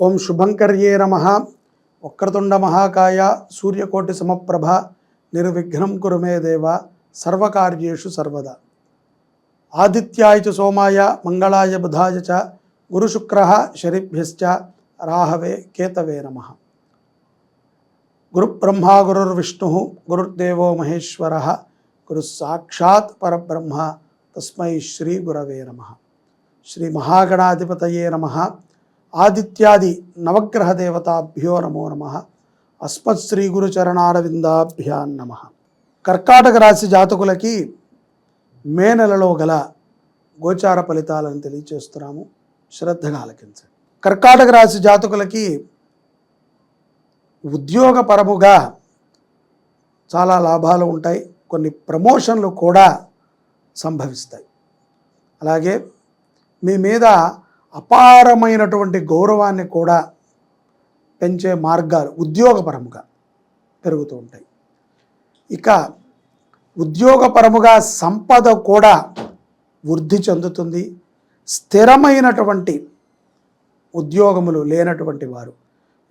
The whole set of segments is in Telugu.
ఓం శుభంకర్యే నమ. వక్రతుండ మహాకాయ సూర్యకోటి సమప్రభ నిర్విఘ్నం కురుమే దేవ సర్వకార్యేషు సర్వదా. ఆదిత్యాయ చ సోమాయ మంగళాయ బుధాయ చ గురుశుక్ర శరిభ్యశ్చ రాహవే కేతవే నమ. గురుబ్రహ్మా గురుర్విష్ణు గురుర్దేవో మహేశ్వర గురుసాక్షాత్ పరబ్రహ్మ తస్మై శ్రీ గురవే నమ. శ్రీ మహాగణాధిపతయే నమ. ఆదిత్యాది నవగ్రహ దేవతాభ్యో నమో నమ. అస్మత్ శ్రీ గురుచరణారవిందాభ్యాన్ నమ. కర్కాటక రాశి జాతకులకి మే నెలలో గల గోచార ఫలితాలను తెలియచేస్తున్నాము. శ్రద్ధగా ఆలకించండి. కర్కాటక రాశి జాతకులకి ఉద్యోగపరముగా చాలా లాభాలు ఉంటాయి. కొన్ని ప్రమోషన్లు కూడా సంభవిస్తాయి. అలాగే మీ మీద అపారమైనటువంటి గౌరవాన్ని కూడా పెంచే మార్గాలు ఉద్యోగపరముగా పెరుగుతూ ఉంటాయి. ఇక ఉద్యోగపరముగా సంపద కూడా వృద్ధి చెందుతుంది. స్థిరమైనటువంటి ఉద్యోగములు లేనటువంటి వారు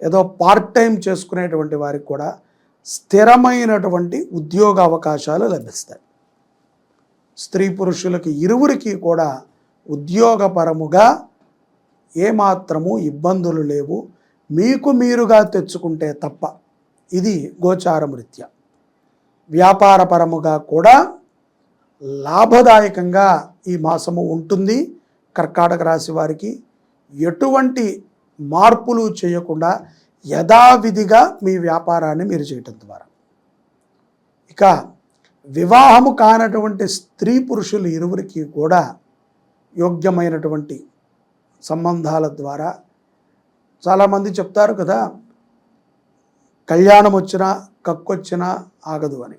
ఏదో పార్ట్ టైం చేసుకునేటువంటి వారికి కూడా స్థిరమైనటువంటి ఉద్యోగ అవకాశాలు లభిస్తాయి. స్త్రీ పురుషులకి ఇరువురికి కూడా ఉద్యోగపరముగా ఏమాత్రము ఇబ్బందులు లేవు. మీకు మీరుగా తెచ్చుకుంటే తప్ప. ఇది గోచారం వ్యాపారపరముగా కూడా లాభదాయకంగా ఈ మాసము ఉంటుంది. కర్కాటక రాశి వారికి ఎటువంటి మార్పులు చేయకుండా యథావిధిగా మీ వ్యాపారాన్ని మీరు చేయటం ద్వారా. ఇక వివాహము కానటువంటి స్త్రీ పురుషులు ఇరువురికి కూడా యోగ్యమైనటువంటి సంబంధాల ద్వారా. చాలామంది చెప్తారు కదా కళ్యాణం వచ్చినా కక్కొచ్చినా ఆగదు అని.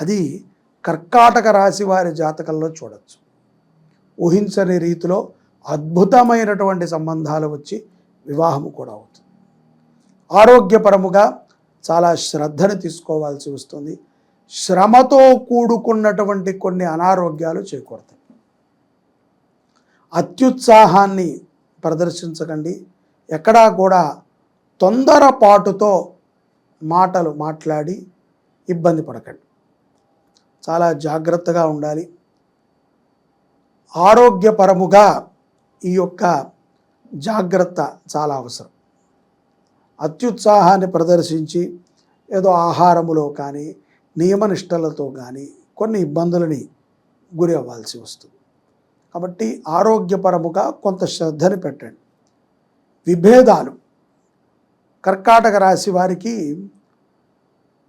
అది కర్కాటక రాశి వారి జాతకంలో చూడొచ్చు. ఊహించని రీతిలో అద్భుతమైనటువంటి సంబంధాలు వచ్చి వివాహము కూడా అవుతుంది. ఆరోగ్యపరముగా చాలా శ్రద్ధను తీసుకోవాల్సి వస్తుంది. శ్రమతో కూడుకున్నటువంటి కొన్ని అనారోగ్యాలు చేకూడతాయి అత్యుత్సాహాన్ని ప్రదర్శించకండి. ఎక్కడా కూడా తొందరపాటుతో మాటలు మాట్లాడి ఇబ్బంది పడకండి. చాలా జాగ్రత్తగా ఉండాలి. ఆరోగ్యపరముగా ఈ యొక్క జాగ్రత్త చాలా అవసరం. అత్యుత్సాహాన్ని ప్రదర్శించి ఏదో ఆహారములో కానీ నియమనిష్టలతో కానీ కొన్ని ఇబ్బందులని గురి అవ్వాల్సి వస్తుంది. కాబట్టి ఆరోగ్యపరముగా కొంత శ్రద్ధని పెట్టండి. విభేదాలు. కర్కాటక రాశి వారికి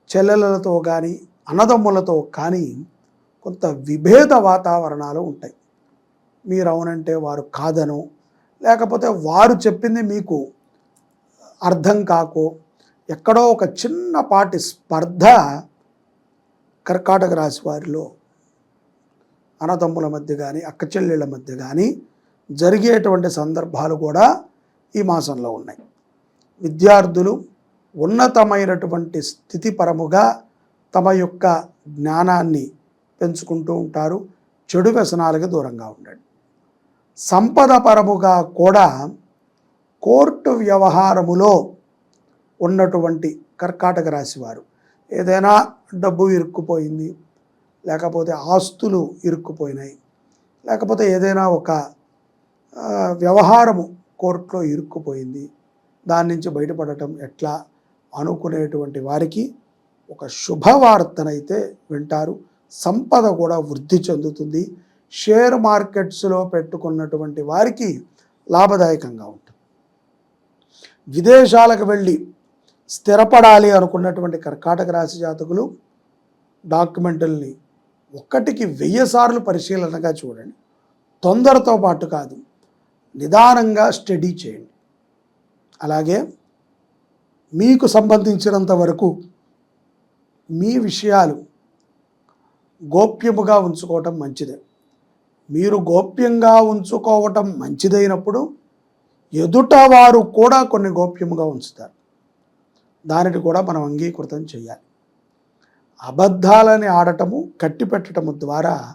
చెల్లెలతో కానీ అన్నదమ్ములతో కానీ కొంత విభేద వాతావరణాలు ఉంటాయి. మీరు అవునంటే వారు కాదను లేకపోతే వారు చెప్పింది మీకు అర్థం కాకో ఎక్కడో ఒక చిన్నపాటి స్పర్ధ కర్కాటక రాశి వారిలో అన్నదమ్ముల మధ్య కానీ అక్క చెల్లెళ్ళ మధ్య కానీ జరిగేటువంటి సందర్భాలు కూడా ఈ మాసంలో ఉన్నాయి. విద్యార్థులు ఉన్నతమైనటువంటి స్థితిపరముగా తమ యొక్క జ్ఞానాన్ని పెంచుకుంటూ ఉంటారు. చెడు వ్యసనాలకు దూరంగా ఉండండి. సంపద పరముగా కూడా కోర్టు వ్యవహారములో ఉన్నటువంటి కర్కాటక రాశి వారు ఏదైనా డబ్బు ఇరుక్కుపోయింది లేకపోతే ఆస్తులు ఇరుక్కుపోయినాయి. లేకపోతే ఏదైనా ఒక వ్యవహారము కోర్టులో ఇరుక్కుపోయింది. దాని నుంచి బయటపడటం ఎట్లా అనుకునేటువంటి వారికి ఒక శుభవార్తనైతే వింటారు. సంపద కూడా వృద్ధి చెందుతుంది. షేర్ మార్కెట్స్లో పెట్టుకున్నటువంటి వారికి లాభదాయకంగా ఉంటుంది. విదేశాలకు వెళ్ళి స్థిరపడాలి అనుకున్నటువంటి కర్కాటక రాశి జాతకులు డాక్యుమెంటల్ని ఒక్కటికి వెయ్యి సార్లు పరిశీలనగా చూడండి. తొందరతో పాటు కాదు నిదానంగా స్టడీ చేయండి. అలాగే మీకు సంబంధించినంత వరకు మీ విషయాలు గోప్యముగా ఉంచుకోవటం మంచిదే. మీరు గోప్యంగా ఉంచుకోవటం మంచిదైనప్పుడు ఎదుట వారు కూడా కొన్ని గోప్యముగా ఉంచుతారు. దానిని కూడా మనం అంగీకృతం చేయాలి. అబద్ధాలని ఆడటము కట్టిపెట్టడము ద్వారా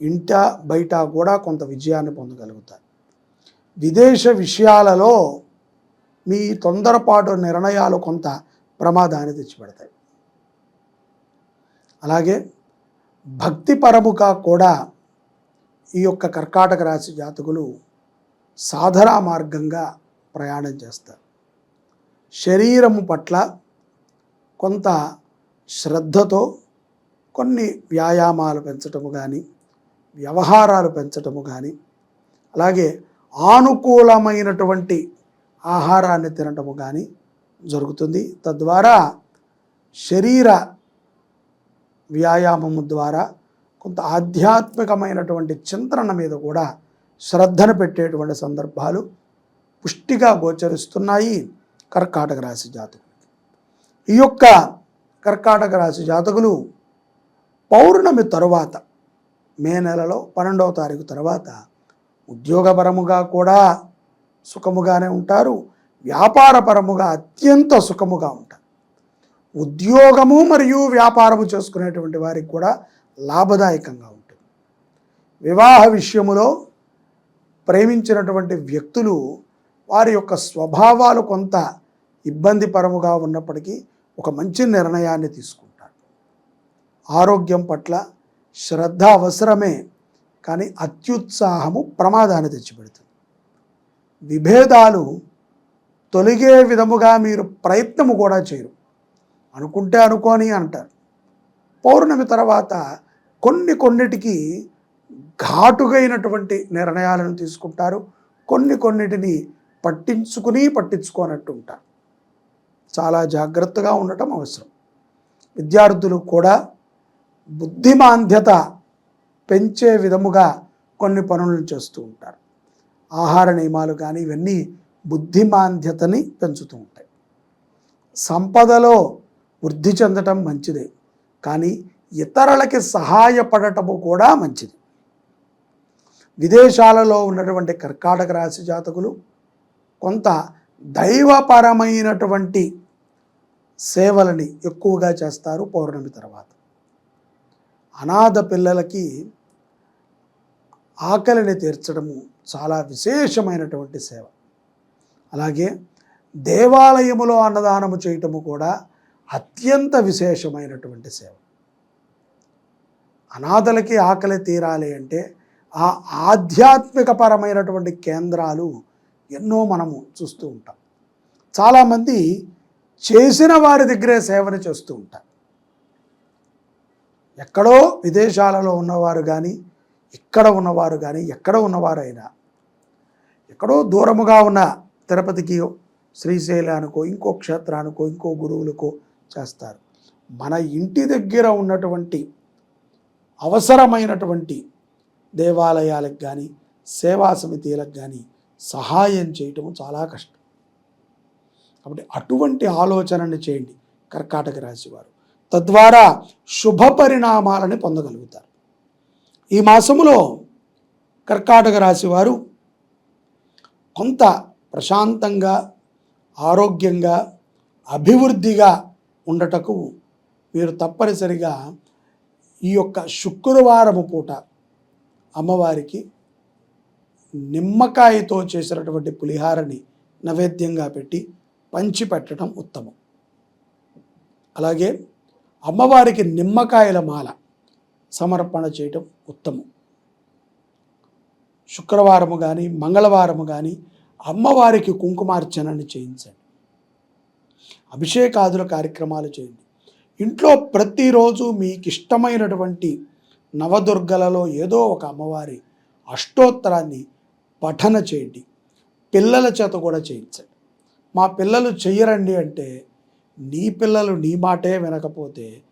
ఇంట బయట కూడా కొంత విజయాన్ని పొందగలుగుతారు. విదేశ విషయాలలో మీ తొందరపాటు నిర్ణయాలు కొంత ప్రమాదాన్ని తెచ్చిపెడతాయి. అలాగే భక్తిపరముగా కూడా ఈ యొక్క కర్కాటక రాశి జాతకులు సాధనా మార్గంగా ప్రయాణం చేస్తారు. శరీరము పట్ల కొంత శ్రద్ధతో కొన్ని వ్యాయామాలు పెంచటము కానీ వ్యవహారాలు పెంచటము కానీ అలాగే ఆనుకూలమైనటువంటి ఆహారాన్ని తినటము కానీ జరుగుతుంది. తద్వారా శరీర వ్యాయామము ద్వారా కొంత ఆధ్యాత్మికమైనటువంటి చింతన మీద కూడా శ్రద్ధను పెట్టేటువంటి సందర్భాలు పుష్టిగా గోచరిస్తున్నాయి కర్కాటక రాశి జాతకులు ఈ యొక్క కర్కాటక రాశి జాతకులు పౌర్ణమి తరువాత మే నెలలో పన్నెండవ తారీఖు తర్వాత ఉద్యోగపరముగా కూడా సుఖముగానే ఉంటారు. వ్యాపారపరముగా అత్యంత సుఖముగా ఉంటారు. ఉద్యోగము మరియు వ్యాపారము చేసుకునేటువంటి వారికి కూడా లాభదాయకంగా ఉంటుంది. వివాహ విషయములో ప్రేమించినటువంటి వ్యక్తులు వారి యొక్క స్వభావాలు కొంత ఇబ్బందిపరముగా ఉన్నప్పటికీ ఒక మంచి నిర్ణయాన్ని తీసుకుంటారు ఆరోగ్యం పట్ల శ్రద్ధ అవసరమే కానీ అత్యుత్సాహము ప్రమాదాన్ని తెచ్చిపెడుతుంది. విభేదాలు తొలగే విధముగా మీరు ప్రయత్నము కూడా చేయరు. అనుకుంటే అనుకోని అంటారు. పౌర్ణమి తర్వాత కొన్ని కొన్నిటికి ఘాటుగైనటువంటి నిర్ణయాలను తీసుకుంటారు. కొన్ని కొన్నిటిని పట్టించుకుని పట్టించుకోనట్టు ఉంటారు. చాలా జాగ్రత్తగా ఉండటం అవసరం. విద్యార్థులు కూడా బుద్ధిమాంద్యత పెంచే విధముగా కొన్ని పనులను చేస్తూ ఉంటారు. ఆహార నియమాలు కానీ ఇవన్నీ బుద్ధిమాంద్యతని పెంచుతూ ఉంటాయి. సంపదలో వృద్ధి చెందటం మంచిదే కానీ ఇతరులకి సహాయపడటము కూడా మంచిది. విదేశాలలో ఉన్నటువంటి కర్కాటక రాశి జాతకులు కొంత దైవపరమైనటువంటి సేవలని ఎక్కువగా చేస్తారు పౌర్ణమి తర్వాత. అనాథ పిల్లలకి ఆకలిని తీర్చడము చాలా విశేషమైనటువంటి సేవ. అలాగే దేవాలయములో అన్నదానము చేయటము కూడా అత్యంత విశేషమైనటువంటి సేవ. అనాథలకి ఆకలి తీరాలి అంటే ఆ ఆధ్యాత్మికపరమైనటువంటి కేంద్రాలు ఎన్నో మనము చూస్తూ ఉంటాం. చాలామంది చేసిన వారి దగ్గరే సేవను చేస్తూ ఉంటారు. ఎక్కడో విదేశాలలో ఉన్నవారు కానీ ఇక్కడ ఉన్నవారు కానీ ఎక్కడ ఉన్నవారైనా ఎక్కడో దూరముగా ఉన్న తిరుపతికి శ్రీశైలానికో ఇంకో క్షేత్రానికో ఇంకో గురువులకో చేస్తారు. మన ఇంటి దగ్గర ఉన్నటువంటి అవసరమైనటువంటి దేవాలయాలకు కానీ సేవా సమితిలకు కానీ సహాయం చేయటం చాలా కష్టం. కాబట్టి అటువంటి ఆలోచనని చేయండి కర్కాటక రాశివారు తద్వారా శుభ పరిణామాలని పొందగలుగుతారు. ఈ మాసములో కర్కాటక రాశివారు కొంత ప్రశాంతంగా ఆరోగ్యంగా అభివృద్ధిగా ఉండటకు మీరు తప్పనిసరిగా ఈ యొక్క శుక్రవారము పూట అమ్మవారికి నిమ్మకాయతో చేసినటువంటి పులిహారని నైవేద్యంగా పెట్టి పంచి పెట్టడం ఉత్తమం. అలాగే అమ్మవారికి నిమ్మకాయల మాల సమర్పణ చేయటం ఉత్తమం. శుక్రవారము కానీ మంగళవారము కానీ అమ్మవారికి కుంకుమార్చనని చేయించండి. అభిషేకాదుల కార్యక్రమాలు చేయండి. ఇంట్లో ప్రతిరోజు మీకు ఇష్టమైనటువంటి నవదుర్గలలో ఏదో ఒక అమ్మవారి అష్టోత్తరాన్ని పఠన చేయండి. పిల్లల చేత కూడా చేయించండి. మా పిల్లలు చెయ్యరండి అంటే నీ పిల్లలు నీ మాటే వినకపోతే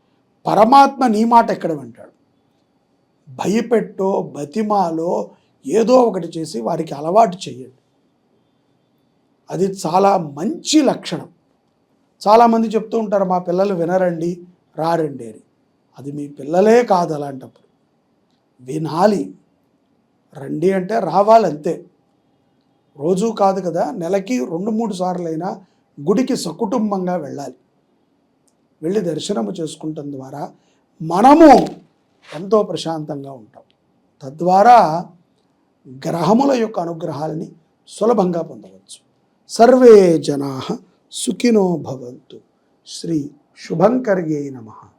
పరమాత్మ నీ మాట ఎక్కడ వింటాడు? భయపెట్టో బతిమాలో ఏదో ఒకటి చేసి వారికి అలవాటు చేయండి అది చాలా మంచి లక్షణం. చాలామంది చెప్తూ ఉంటారు మా పిల్లలు వినరండి రారండి అని. అది మీ పిల్లలే కాదు అలాంటప్పుడు. వినాలి. రండి అంటే రావాలంతే. రోజు కాదు కదా నెలకి రెండు మూడు సార్లైనా గుడికి సకుటుంబంగా వెళ్ళాలి. వెళ్ళి దర్శనము చేసుకుంటం ద్వారా మనము ఎంతో ప్రశాంతంగా ఉంటాం. తద్వారా గ్రహముల యొక్క అనుగ్రహాలని సులభంగా పొందవచ్చు. సర్వే జనా సుఖినో భవంతు. శ్రీ శుభంకర్యై నమః.